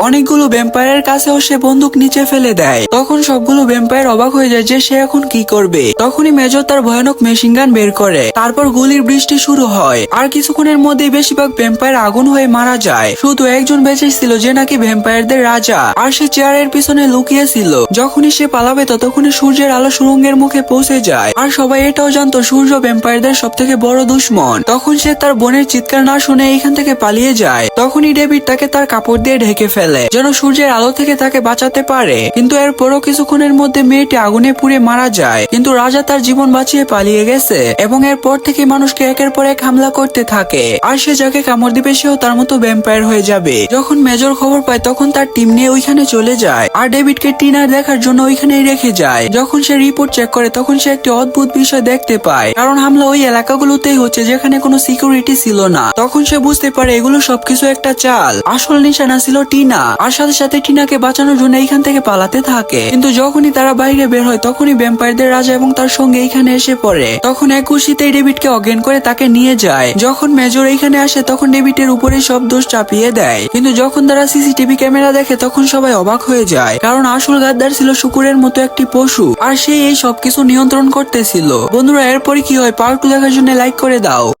অনেকগুলো ভ্যাম্পায়ারের কাছেও সে বন্দুক নিচে ফেলে দেয়। তখন সবগুলো ভ্যাম্পায়ার অবাক হয়ে যায় যে সে এখন কি করবে। তখনই মেজর তার ভয়ানক মেশিন গান বের করে। তারপর গুলির বৃষ্টি শুরু হয়। আর কিছুক্ষণের মধ্যে বেশিরভাগ ভ্যাম্পায়ার আগুন হয়ে মারা যায়। শুধু একজন বেঁচে ছিল যে নাকি ভ্যাম্পায়ারদের রাজা। আর সে চেয়ারের পিছনে লুকিয়ে ছিল যখনই সে পালাবে ততক্ষণই সূর্যের আলো সুরঙ্গের মুখে পৌঁছে যায়। আর সবাই এটাও জানতো সূর্য ভ্যাম্পায়ারদের সব থেকে বড় দুশ্মন। তখন সে তার বোনের চিৎকার না শুনে এখান থেকে পালিয়ে যায়। তখনই ডেভিড তাকে তার কাপড় দিয়ে ঢেকে ফেলে। যেন সূর্যের আলো থেকে তাকে বাঁচাতে পারে। কিন্তু এরপরও কিছুক্ষণের মধ্যে মেয়েটি আগুনে পুড়ে মারা যায়। কিন্তু রাজা তার জীবন বাঁচিয়ে পালিয়ে গেছে এবং এরপর থেকে মানুষকে একের পর এক হামলা করতে থাকে। আর সে যাকে কামড় দিবে, সেও তার মতো ভ্যাম্পায়ার হয়ে যাবে। যখন মেজর খবর পায়, তখন তার টিম নিয়ে ওইখানে চলে যায়। আর ডেভিডকে টিনার দেখার জন্য ওইখানেই রেখে যায়। যখন সে রিপোর্ট চেক করে, তখন সে একটি অদ্ভুত বিষয় দেখতে পায়। কারণ হামলা ওই এলাকাগুলোতেই হচ্ছে, যেখানে কোনো সিকিউরিটি ছিল না। তখন সে বুঝতে পারে, এগুলো সবকিছু একটা চাল। আসল নিশানা ছিল টিনা। আর সাথে সাথে টিনাকে বাঁচানোর জন্য এইখান থেকে পালাতে থাকে। কিন্তু যখনই তারা বাইরে বের হয়, তখনই ভ্যাম্পায়ারদের রাজা এবং তার সঙ্গে এইখানে এসে পড়ে। তখন এক খুশিতেই ডেভিডকে অজ্ঞান করে তাকে নিয়ে যায়। যখন মেজর এইখানে আসে, তখন ডেভিডের উপরে সব দোষ চাপিয়ে দেয়। কিন্তু যখন তারা সিসিটিভি ক্যামেরা দেখে, তখন সবাই অবাক হয়ে যায়। কারণ আসল গাদ্দার ছিল শুকুরের মতো একটি পশু। আর সে এই সবকিছু নিয়ন্ত্রণ করতেছিল। বন্ধুরা এরপরে কি হয়? পার্ট টু দেখার জন্য লাইক করে দাও।